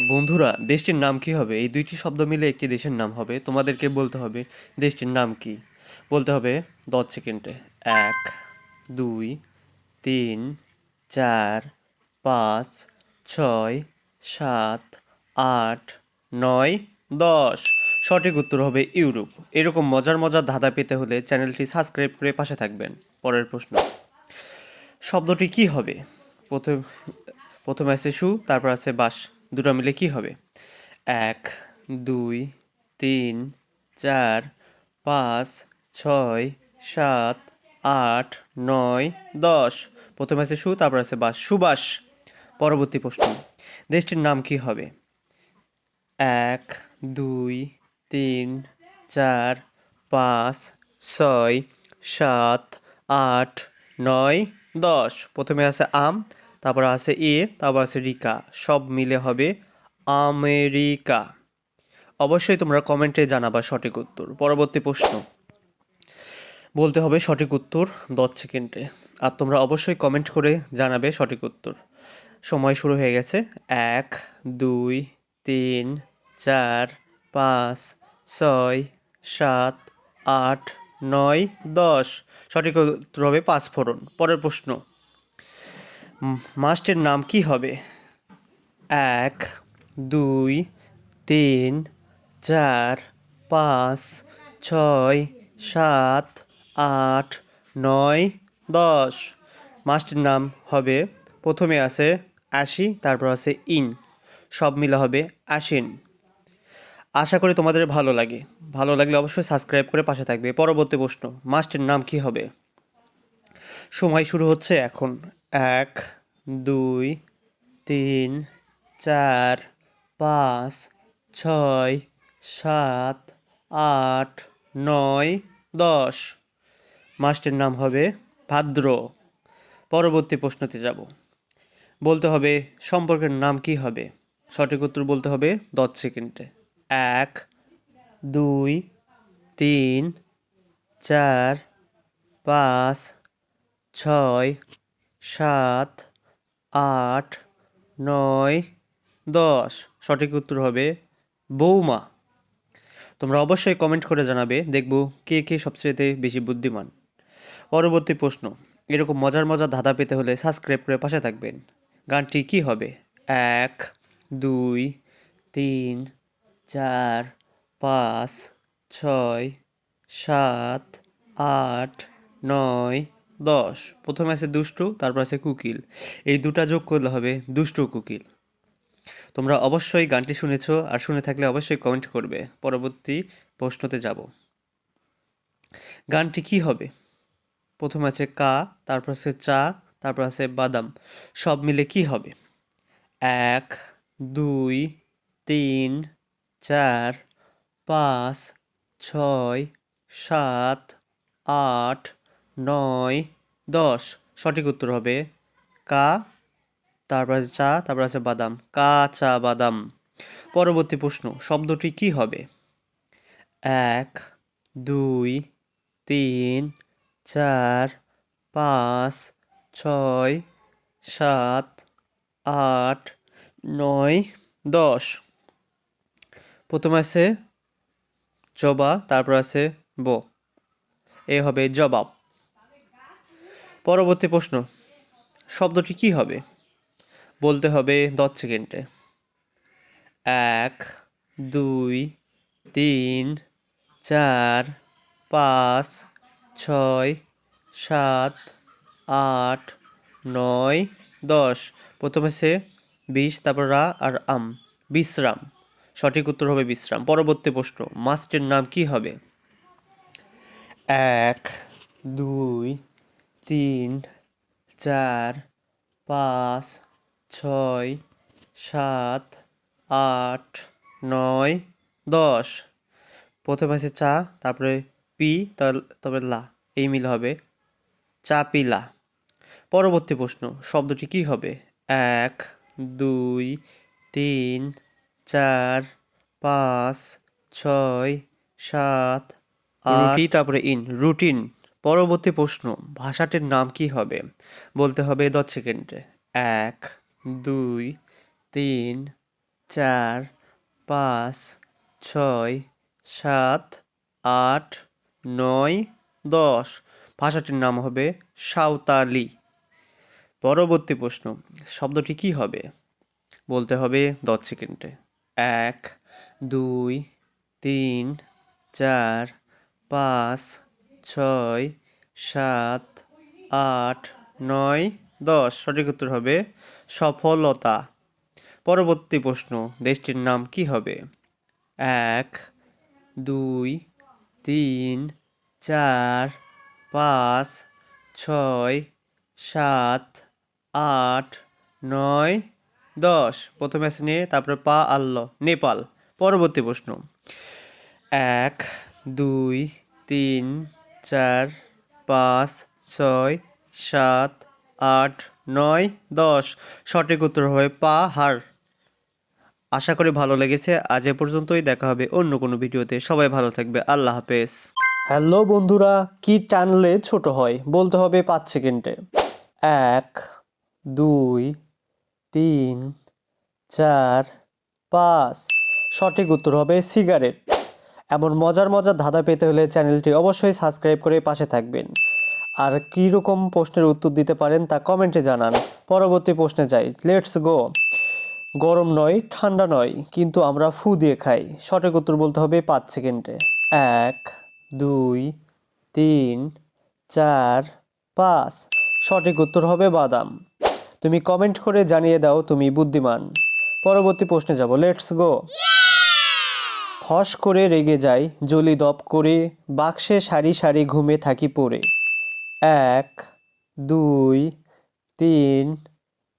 বন্ধুরা, দেশটির নাম কি হবে? এই দুইটি শব্দ মিলে একটি দেশের নাম হবে। তোমাদেরকে বলতে হবে, দেশটির নাম কি? বলতে হবে, দশ সেকেন্ডে। এক, দুই, তিন, চার, পাঁচ, ছয়, সাত, আট, নয়, দশ। সঠিক উত্তর হবে ইউরোপ। এরকম মজার মজার ধাঁধা পেতে হলে চ্যানেলটি সাবস্ক্রাইব করে পাশে থাকবেন। পরের প্রশ্ন। শব্দটি কি হবে? প্রথম, প্রথমে আছে সু, তারপর আছে বাস। দুটো মিলে কি হবে? এক, দুই, তিন, চার, পাঁচ, ছয়, সাত, আট, নয়, দশ। প্রথমে আছে সু, তারপর আছে বাস। সুবাস, পরবর্তী প্রশ্ন। দেশটির নাম কি হবে? এক, দুই, তিন, চার, পাঁচ, ছয়, সাত, আট, নয়, দশ। প্রথমে আছে আম তারপর আছে এ, তারপর আছে রিকা। সব মিলে হবে আমেরিকা। অবশ্যই তোমরা কমেন্টে জানাবা সঠিক উত্তর। পরবর্তী প্রশ্ন। বলতে হবে সঠিক উত্তর দশ সেকেন্ডে। আর তোমরা অবশ্যই কমেন্ট করে জানাবে সঠিক উত্তর। সময় শুরু হয়ে গেছে। এক, দুই, তিন, চার, পাঁচ, ছয়, সাত, আট, নয়, দশ। সঠিক উত্তর হবে পাঁচ ফোড়ন। পরের প্রশ্ন। মাছটির নাম কি হবে? এক, দুই, তিন, চার, পাঁচ, ছয়, সাত, আট, নয়, দশ। মাছটির নাম হবে, প্রথমে আছে আশি তারপর আছে ইন। সব মিলে হবে আশিন আশা করি তোমাদের ভালো লাগে। ভালো লাগলে অবশ্যই সাবস্ক্রাইব করে পাশে থাকবে। পরবর্তী প্রশ্ন মাছটির নাম কি হবে? সময় শুরু হচ্ছে এখন। এক, দুই, তিন, চার, পাঁচ, ছয়, সাত, আট, নয়, দশ। মাসটির নাম হবে ভাদ্র। পরবর্তী প্রশ্নতে যাব। বলতে হবে সম্পর্কের নাম কি হবে? সঠিক উত্তর বলতে হবে দশ সেকেন্ডে এক, দুই, তিন, চার, পাঁচ, ছয় সাত, আট, নয়, দশ। সঠিক উত্তর হবে বৌমা তোমরা অবশ্যই কমেন্ট করে জানাবে, দেখব কে কে সবচেয়ে বেশি বুদ্ধিমান। পরবর্তী প্রশ্ন, এরকম মজার মজার ধাঁধা পেতে হলে সাবস্ক্রাইব করে পাশে থাকবেন। গানটি কি হবে? এক, দুই, তিন, চার, পাঁচ, ছয়, সাত, আট, নয় দশ। প্রথমে আছে দুষ্টু, তারপর আছে কুকিল। এই দুটা যোগ করলে হবে দুষ্টু কুকিল। তোমরা অবশ্যই গানটি শুনেছ আর শুনে থাকলে অবশ্যই কমেন্ট করবে। পরবর্তী প্রশ্নতে যাব। গানটি কি হবে? প্রথম আছে কা, তারপর আছে চা, তারপর আছে বাদাম। সব মিলে কি হবে? এক, দুই, তিন, চার, পাঁচ, ছয়, সাত, আট নয়, দশ। সঠিক উত্তর হবে কা, তারপর আছে চা, তারপর আছে বাদাম। কাঁচা বাদাম। পরবর্তী প্রশ্ন, শব্দটি কি হবে? এক, দুই, তিন, চার, পাঁচ, ছয়, সাত, আট, নয়, দশ। প্রথম আছে জবা, তারপর আছে ব। এ হবে জবাব। পরবর্তী প্রশ্ন, শব্দটি কি হবে? বলতে হবে দশ সেকেন্ডে। এক, দুই, তিন, চার, পাঁচ, ছয়, সাত, আট, নয়, দশ। প্রথমে সে বিশ, তারপর রা আর আম। বিশ্রাম। সঠিক উত্তর হবে বিশ্রাম। পরবর্তী প্রশ্ন, মাছটির নাম কি হবে? এক, দুই তিন চার পাঁচ ছয় সাত আট নয় দশ। প্রথমে আছে চা তারপরে পি তবে লা এই মিল হবে। চা পিলা পরবর্তী প্রশ্ন শব্দটি কি হবে? এক দুই তিন চার পাঁচ ছয় সাত রুটি তারপরে ইন রুটিন। পরবর্তী প্রশ্ন, ভাষাটির নাম কি হবে? বলতে হবে দশ সেকেন্ডে। এক, দুই, তিন, চার, পাঁচ, ছয়, সাত, আট, নয়, দশ। ভাষাটির নাম হবে সাঁওতালি। পরবর্তী প্রশ্ন, শব্দটি কি হবে? বলতে হবে দশ সেকেন্ডে। এক, দুই, তিন, চার, পাঁচ ছয়, সাত, আট, নয়, দশ। সঠিক উত্তর হবে সফলতা। পরবর্তী প্রশ্ন, দেশটির নাম কি হবে? এক, দুই, তিন, চার, পাঁচ, ছয়, সাত, আট, নয়, দশ। প্রথমে আছে নে, তারপরে পা আল্ল, নেপাল। পরবর্তী প্রশ্ন, এক, দুই, তিন চার, পাঁচ, ছয়, সাত, আট, নয়, দশ। সঠিক উত্তর হবে পাহাড়। আশা করি ভালো লেগেছে। আজ এ পর্যন্তই। দেখা হবে অন্য কোনো ভিডিওতে। সবাই ভালো থাকবে। আল্লাহ হাফেজ। হ্যালো বন্ধুরা, কি টানলে ছোট হয়? বলতে হবে পাঁচ সেকেন্ডে। এক, দুই, তিন, চার, পাঁচ। সঠিক উত্তর হবে সিগারেট। এমন মজার মজার ধাঁধা পেতে হলে চ্যানেলটি অবশ্যই সাবস্ক্রাইব করে পাশে থাকবেন। আর কী রকম প্রশ্নের উত্তর দিতে পারেন তা কমেন্টে জানান। পরবর্তী প্রশ্নে যাই। লেটস গো গরম নয়, ঠান্ডা নয়, কিন্তু আমরা ফু দিয়ে খাই। সঠিক উত্তর বলতে হবে পাঁচ সেকেন্ডে। এক, দুই, তিন, চার, পাঁচ। সঠিক উত্তর হবে বাদাম। তুমি কমেন্ট করে জানিয়ে দাও তুমি বুদ্ধিমান। পরবর্তী প্রশ্নে যাব। লেটস গো ফস করে রেগে যাই জলি দপ করে, বাক্সে সারি সারি ঘুমে থাকি পড়ে। এক, দুই, তিন,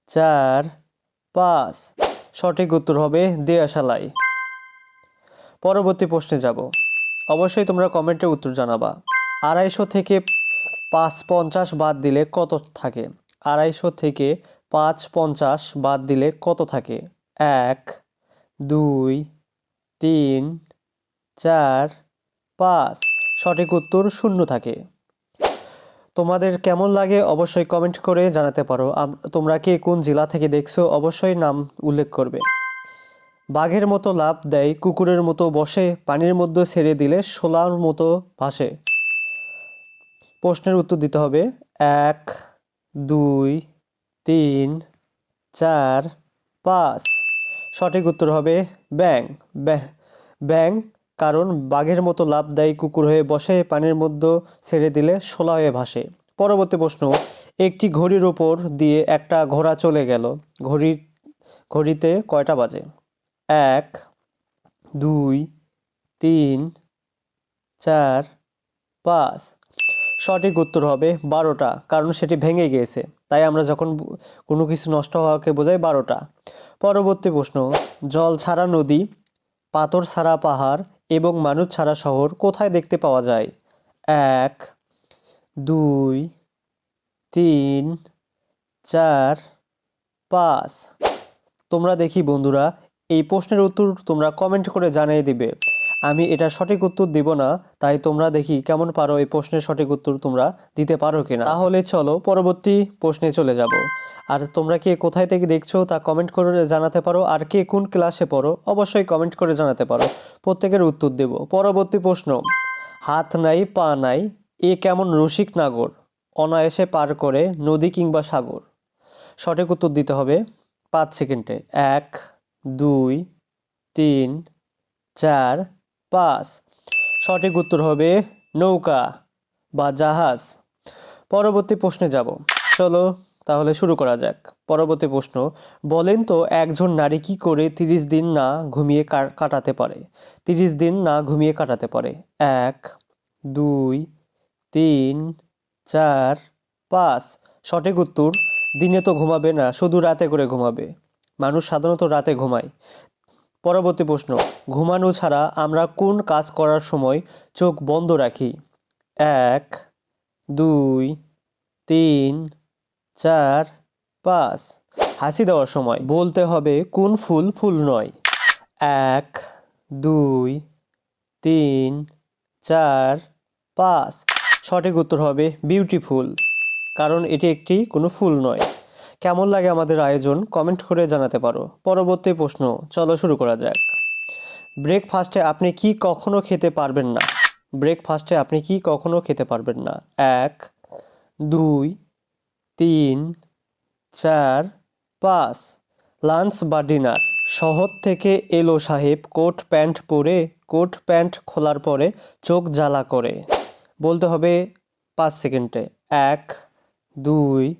চার, পাঁচ। সঠিক উত্তর হবে দেয়াশালাই। পরবর্তী প্রশ্নে যাব। অবশ্যই তোমরা কমেন্টে উত্তর জানাবা। আড়াইশো থেকে পাঁচ পঞ্চাশ বাদ দিলে কত থাকে? আড়াইশো থেকে পাঁচ পঞ্চাশ বাদ দিলে কত থাকে? এক, দুই তিন, চার, পাঁচ। সঠিক উত্তর শূন্য থাকে। তোমাদের কেমন লাগে অবশ্যই কমেন্ট করে জানাতে পারো। তোমরা কে কোন জেলা থেকে দেখছ অবশ্যই নাম উল্লেখ করবে। বাঘের মতো লাভ দেয়, কুকুরের মতো বসে, পানির মধ্যে ছেড়ে দিলে শোলার মতো ভাসে। প্রশ্নের উত্তর দিতে হবে। এক, দুই, তিন, চার, পাঁচ। সঠিক উত্তর হবে ব্যাং ব্যাং- কারণ বাঘের মতো লাভ দেয় কুকুর হয়ে বসে, পানির মধ্যে ছেড়ে দিলে শোলা হয়ে ভাসে। পরবর্তী প্রশ্ন, একটি ঘড়ির ওপর দিয়ে একটা ঘোড়া চলে গেল। ঘড়ি, ঘড়িতে কয়টা বাজে? এক, দুই, তিন, চার, পাঁচ। সঠিক উত্তর হবে বারোটা, কারণ সেটি ভেঙে গিয়েছে। তাই আমরা যখন কোনো কিছু নষ্ট হওয়াকে বোঝাই বারোটা। পরবর্তী প্রশ্ন, জল ছাড়া নদী, পাথর ছাড়া পাহাড় এবং মানুষ ছাড়া শহর কোথায় দেখতে পাওয়া যায়? এক, দুই, তিন, চার, পাঁচ। তোমরা দেখি বন্ধুরা, এই প্রশ্নের উত্তর তোমরা কমেন্ট করে জানিয়ে দিবে। আমি এটা সঠিক উত্তর দিব না, তাই তোমরা দেখি কেমন পারো এই প্রশ্নের সঠিক উত্তর তোমরা দিতে পারো কিনা। তাহলে চলো পরবর্তী প্রশ্নে চলে যাব। আর তোমরা কে কোথায় থেকে দেখছ তা কমেন্ট করে জানাতে পারো। আর কে কোন ক্লাসে পড়ো অবশ্যই কমেন্ট করে জানাতে পারো। প্রত্যেকের উত্তর দেব। পরবর্তী প্রশ্ন। হাত নাই, পা নাই, এ কেমন রসিক নাগর? অনায়াসে পার করে নদী কিংবা সাগর। সঠিক উত্তর দিতে হবে পাঁচ সেকেন্ডে এক, দুই, তিন, চার, পাঁচ। সঠিক উত্তর হবে নৌকা বা জাহাজ। পরবর্তী প্রশ্নে যাব। চলো তাহলে শুরু করা যাক। পরবর্তী প্রশ্ন, বলেন তো একজন নারী কি করে তিরিশ দিন না ঘুমিয়ে কাটাতে পারে? তিরিশ দিন না ঘুমিয়ে কাটাতে পারে? এক, দুই, তিন, চার, পাঁচ। সঠিক উত্তর, দিনে তো ঘুমাবে না, শুধু রাতে করে ঘুমাবে। মানুষ সাধারণত রাতে ঘুমায়। পরবর্তী প্রশ্ন, ঘুমানো ছাড়া আমরা কোন কাজ করার সময় চোখ বন্ধ রাখি? এক, দুই, তিন চার, পাঁচ। হাসি দেওয়ার সময় বলতে হবে কোন ফুল ফুল নয়। এক, দুই, তিন, চার, পাঁচ। সঠিক উত্তর হবে বিউটিফুল কারণ এটি একটি কোনো ফুল নয়। কেমন লাগে আমাদের আয়োজন কমেন্ট করে জানাতে পারো। পরবর্তী প্রশ্ন, চলো শুরু করা যাক। ব্রেকফাস্টে আপনি কি কখনো খেতে পারবেন না? ব্রেকফাস্টে আপনি কি কখনো খেতে পারবেন না? এক, দুই তিন, চার, পাঁচ। লাঞ্চ বা ডিনার। শহর থেকে এলো সাহেব কোট প্যান্ট পরে, কোট প্যান্ট খোলার পরে চোখ জ্বালা করে। বলতে হবে পাঁচ সেকেন্ডে। এক, দুই,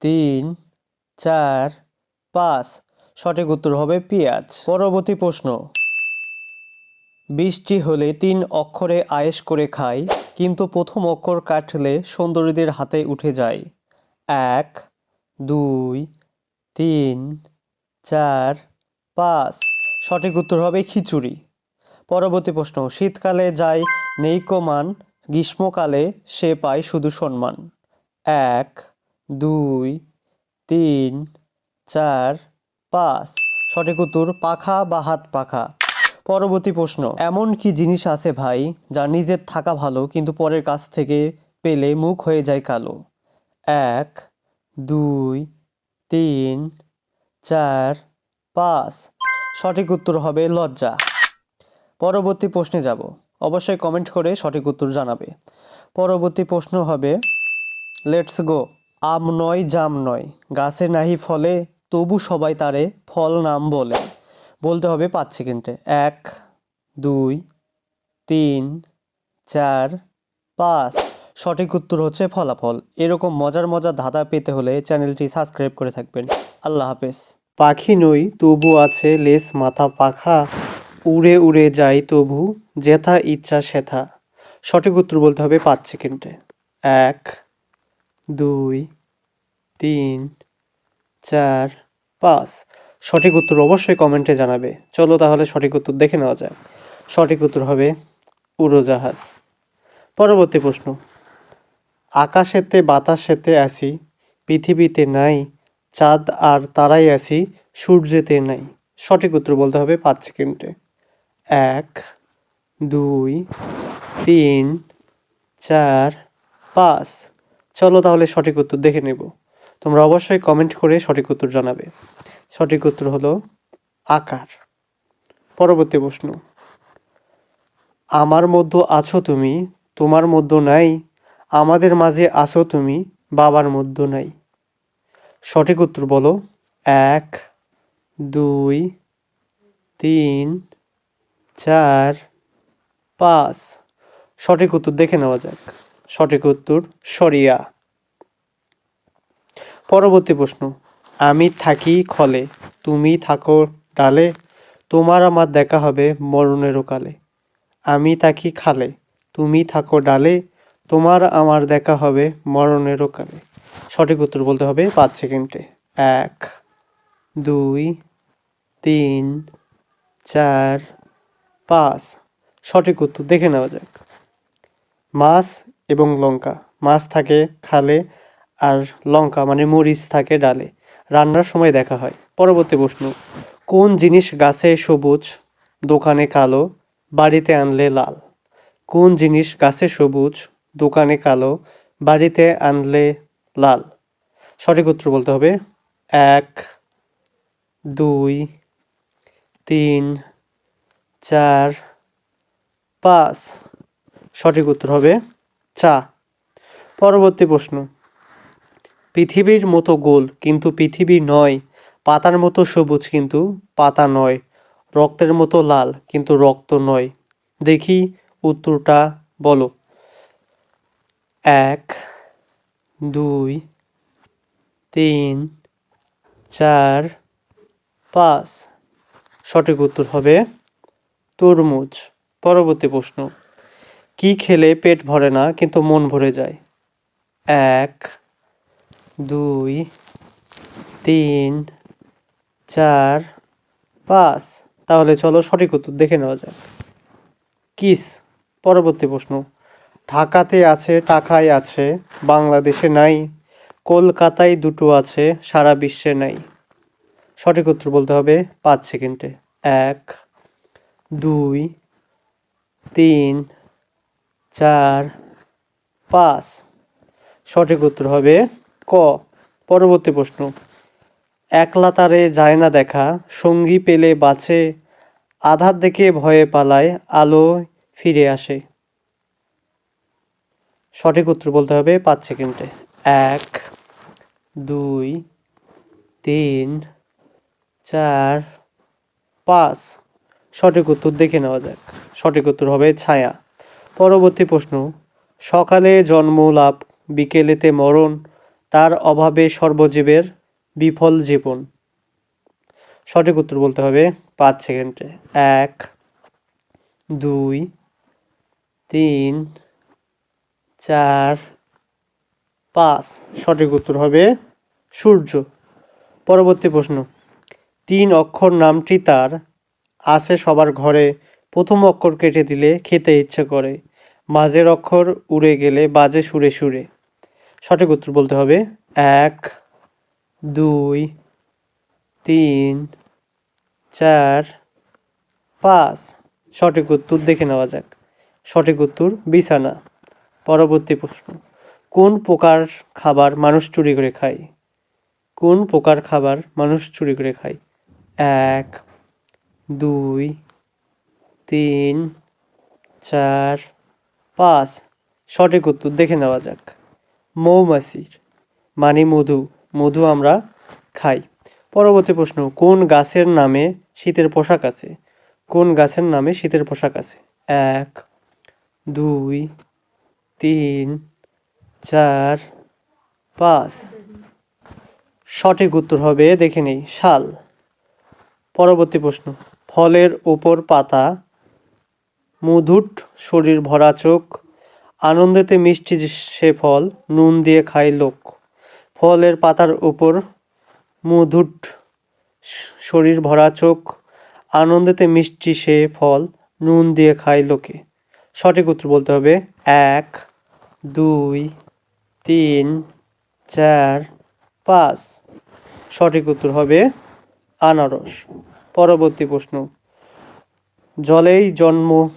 তিন, চার, পাঁচ। সঠিক উত্তর হবে পেঁয়াজ। পরবর্তী প্রশ্ন। বৃষ্টি হলে তিন অক্ষরে আয়েশ করে খাই, কিন্তু প্রথম অক্ষর কাটলে সুন্দরীদের হাতে উঠে যায়। এক, দুই, তিন, চার, পাঁচ। সঠিক উত্তর হবে খিচুড়ি। পরবর্তী প্রশ্ন, শীতকালে যায় নেইকোমান, গ্রীষ্মকালে সে পায় শুধু সম্মান। এক, দুই, তিন, চার, পাঁচ। সঠিক উত্তর, পাখা বা হাত পাখা। পরবর্তী প্রশ্ন, এমন কি জিনিস আছে ভাই যা নিজের থাকা ভালো কিন্তু পরের কাছ থেকে পেলে মুখ হয়ে যায় কালো? এক, দুই, তিন, চার, পাঁচ। সঠিক উত্তর হবে লজ্জা। পরবর্তী প্রশ্নে যাব। অবশ্যই কমেন্ট করে সঠিক উত্তর জানাবে। পরবর্তী প্রশ্ন হবে লেটস গো আম নয়, জাম নয়। গাছে নাহি ফলে, তবু সবাই তারে ফল নাম বলে। বলতে হবে পাঁচ সেকেন্ডে এক, দুই, তিন, চার, পাঁচ। সঠিক উত্তর হচ্ছে ফলাফল। এরকম মজার মজার ধাঁধা পেতে হলে চ্যানেলটি সাবস্ক্রাইব করে থাকবেন। আল্লাহ হাফেজ। পাখি নই, তবু আছে লেস, মাথা পাখা, উড়ে উড়ে যাই তবু, যেথা ইচ্ছা সেথা। সঠিক উত্তর বলতে হবে পাঁচ সেকেন্ডে। এক, দুই, তিন, চার, পাঁচ। সঠিক উত্তর অবশ্যই কমেন্টে জানাবে। চলো তাহলে সঠিক উত্তর দেখে নেওয়া যাক। সঠিক উত্তর হবে উড়োজাহাজ। পরবর্তী প্রশ্ন। আকাশেতে, বাতাসেতে আসি পৃথিবীতে নাই, চাঁদ আর তারাই আসি সূর্যেতে নাই। সঠিক উত্তর বলতে হবে পাঁচ সেকেন্ডে। এক, দুই, তিন, চার, পাঁচ। চলো তাহলে সঠিক উত্তর দেখে নেব। তোমরা অবশ্যই কমেন্ট করে সঠিক উত্তর জানাবে। সঠিক উত্তর হলো আকার। পরবর্তী প্রশ্ন। আমার মধ্য আছো তুমি, তোমার মধ্যে নাই আমাদের মাঝে আছো তুমি, বাবার মধ্য নাই। সঠিক উত্তর বলো, এক, দুই, তিন, চার, পাঁচ। সঠিক উত্তর দেখে নেওয়া যাক। সঠিক উত্তর, সরিয়া। পরবর্তী প্রশ্ন, আমি থাকি খলে, তুমি থাকো ডালে, তোমার আমার দেখা হবে মরণেরও কালে। আমি থাকি খালে, তুমি থাকো ডালে তোমার আমার দেখা হবে মরণেরও কালে। সঠিক উত্তর বলতে হবে পাঁচ সেকেন্ডে। এক, দুই, তিন, চার, পাঁচ। সঠিক উত্তর দেখে নেওয়া যাক। মাছ এবং লঙ্কা। মাছ থাকে খালে আর লঙ্কা মানে মরিচ থাকে ডালে। রান্নার সময় দেখা হয়। পরবর্তী প্রশ্ন, কোন জিনিস গাছে সবুজ, দোকানে কালো, বাড়িতে আনলে লাল? কোন জিনিস গাছে সবুজ দোকানে কালো, বাড়িতে আনলে লাল। সঠিক উত্তর বলতে হবে এক, দুই, তিন, চার, পাঁচ। সঠিক উত্তর হবে চা। পরবর্তী প্রশ্ন। পৃথিবীর মতো গোল কিন্তু পৃথিবী নয়, পাতার মতো সবুজ কিন্তু পাতা নয়, রক্তের মতো লাল কিন্তু রক্ত নয়। দেখি উত্তরটা বলো। এক, দুই, তিন, চার, পাঁচ। সঠিক উত্তর হবে তরমুজ। পরবর্তী প্রশ্ন। কি খেলে পেট ভরে না, কিন্তু মন ভরে যায়? এক, দুই, তিন, চার, পাঁচ। তাহলে চলো সঠিক উত্তর দেখে নেওয়া যাক। কিস। পরবর্তী প্রশ্ন। ঢাকাতে আছে টাকায় আছে, বাংলাদেশে নাই, কলকাতায় দুটো আছে, সারা বিশ্বে নাই। সঠিক উত্তর বলতে হবে পাঁচ সেকেন্ডে। এক, দুই, তিন, চার, পাঁচ। সঠিক উত্তর হবে ক। পরবর্তী প্রশ্ন। একলা তারে যায় না দেখা, সঙ্গী পেলে বাঁচে আধার দেখে ভয়ে পালায়, আলো ফিরে আসে। সঠিক উত্তর বলতে হবে পাঁচ সেকেন্ডে। এক, দুই, তিন, চার, পাঁচ। সঠিক উত্তর দেখে নেওয়া যাক। সঠিক উত্তর হবে ছায়া। পরবর্তী প্রশ্ন, সকালে জন্ম লাভ, বিকেলেতে মরণ, তার অভাবে সর্বজীবের বিফল জীবন। সঠিক উত্তর বলতে হবে পাঁচ সেকেন্ডে। এক, দুই, তিন চার, পাঁচ। সঠিক উত্তর হবে সূর্য। পরবর্তী প্রশ্ন। তিন অক্ষর নামটি তার। আছে সবার ঘরে। প্রথম অক্ষর কেটে দিলে খেতে ইচ্ছে করে। মাঝের অক্ষর উড়ে গেলে বাজে সুরে সুরে। সঠিক উত্তর বলতে হবে এক, দুই, তিন, চার, পাঁচ। সঠিক উত্তর দেখে নেওয়া যাক। সঠিক উত্তর বিছানা। পরবর্তী প্রশ্ন। কোন প্রকার খাবার মানুষ চুরি করে খায়? কোন প্রকার খাবার মানুষ চুরি করে খায়? এক, দুই, তিন, চার, পাঁচ। সঠিক উত্তর দেখে নেওয়া যাক। মৌমাছির মানে মধু। মধু আমরা খাই। পরবর্তী প্রশ্ন, কোন গাছের নামে শীতের পোশাক আছে? কোন গাছের নামে শীতের পোশাক আছে? এক, দুই তিন, চার, পাঁচ। সঠিক উত্তর হবে, দেখে নেই, শাল। পরবর্তী প্রশ্ন। ফলের ওপর পাতা, মধুট, শরীর ভরা চোখ, আনন্দেতে মিষ্টি সে ফল, নুন দিয়ে খায় লোক। ফলের পাতার উপর মধুট, শরীর ভরা চোখ, আনন্দেতে মিষ্টি সে ফল, নুন দিয়ে খায় লোকে। সঠিক উত্তর বলতে হবে, এক। দুই, তিন, চার, পাঁচ। সঠিক উত্তর হবে আনারস। পরবর্তী প্রশ্ন। জলেই জন্ম,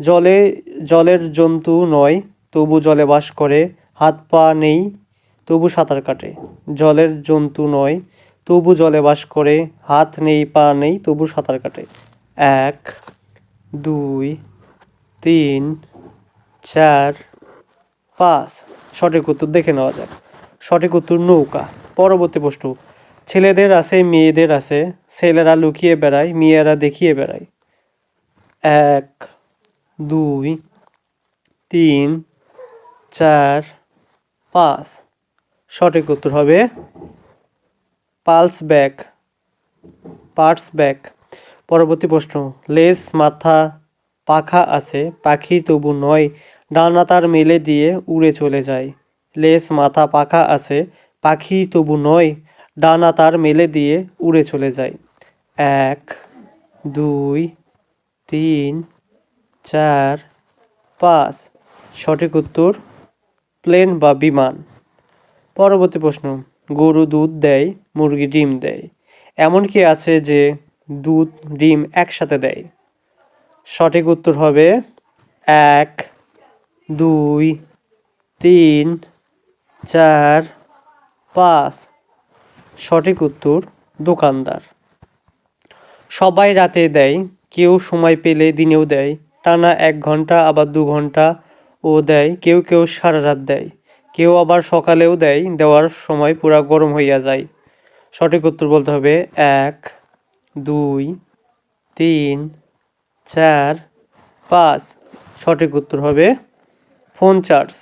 জলে, জলের জন্তু নয়, তবু জলে বাস করে, হাত পা নেই, তবু সাঁতার কাটে। জলের জন্তু নয়, তবু জলে বাস করে, হাত নেই, পা নেই, তবু সাঁতার কাটে। এক, দুই, তিন, চার পাঁচ সঠিক উত্তর দেখে নেওয়া যাক। সঠিক উত্তর নৌকা। পরবর্তী প্রশ্ন। ছেলেদের আছে, মেয়েদের আছে, ছেলেরা লুকিয়ে বেড়ায়, মেয়েরা দেখিয়ে বেড়ায়। এক, দুই, তিন, চার, পাঁচ। সঠিক উত্তর হবে পালস ব্যাগ। Parts bag. পরবর্তী প্রশ্ন। লেজ, মাথা, পাখা আছে, পাখি তবু নয়। ডানা তার মেলে দিয়ে উড়ে চলে যায়। লেস মাথা পাখা আছে, পাখি তবু নয়, ডানা তার মেলে দিয়ে উড়ে চলে যায়। এক, দুই, তিন, চার, পাঁচ। সঠিক উত্তর, প্লেন বা বিমান। পরবর্তী প্রশ্ন, গরু দুধ দেয়, মুরগি ডিম দেয়। এমন কি আছে যে দুধ, ডিম একসাথে দেয়। সঠিক উত্তর হবে এক দুই, তিন, চার, পাঁচ। সঠিক উত্তর, দোকানদার। সবাই রাতে দেয়, কেউ সময় পেলে দিনেও দেয়। টানা এক ঘণ্টা, আবার দু ঘণ্টা ও দেয়। কেউ কেউ সারা রাত দেয়। কেউ আবার সকালেও দেয়, দেওয়ার সময় পুরা গরম হইয়া যায়। সঠিক উত্তর বলতে হবে এক, দুই, তিন, চার, পাঁচ। সঠিক উত্তর হবে ফোন চার্জ।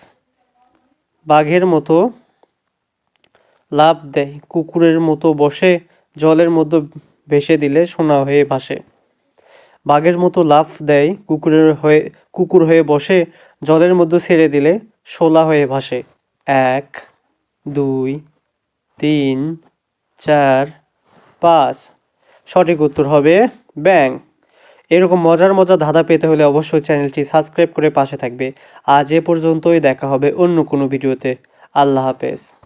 বাঘের মতো লাভ দেয়, কুকুরের মতো বসে, জলের মধ্যে ভেসে দিলে সোনা হয়ে ভাসে। বাঘের মতো লাফ দেয়, কুকুরের হয়ে, কুকুর হয়ে বসে, জলের মধ্যে ছেড়ে দিলে শোলা হয়ে ভাসে। এক, দুই, তিন, চার, পাঁচ। সঠিক উত্তর হবে ব্যাং এরকম মজার মজার ধাঁধা পেতে হলে অবশ্যই চ্যানেলটি সাবস্ক্রাইব করে পাশে থাকবে। আজ এ পর্যন্তই, দেখা হবে অন্য কোনো ভিডিওতে। আল্লাহ হাফেজ।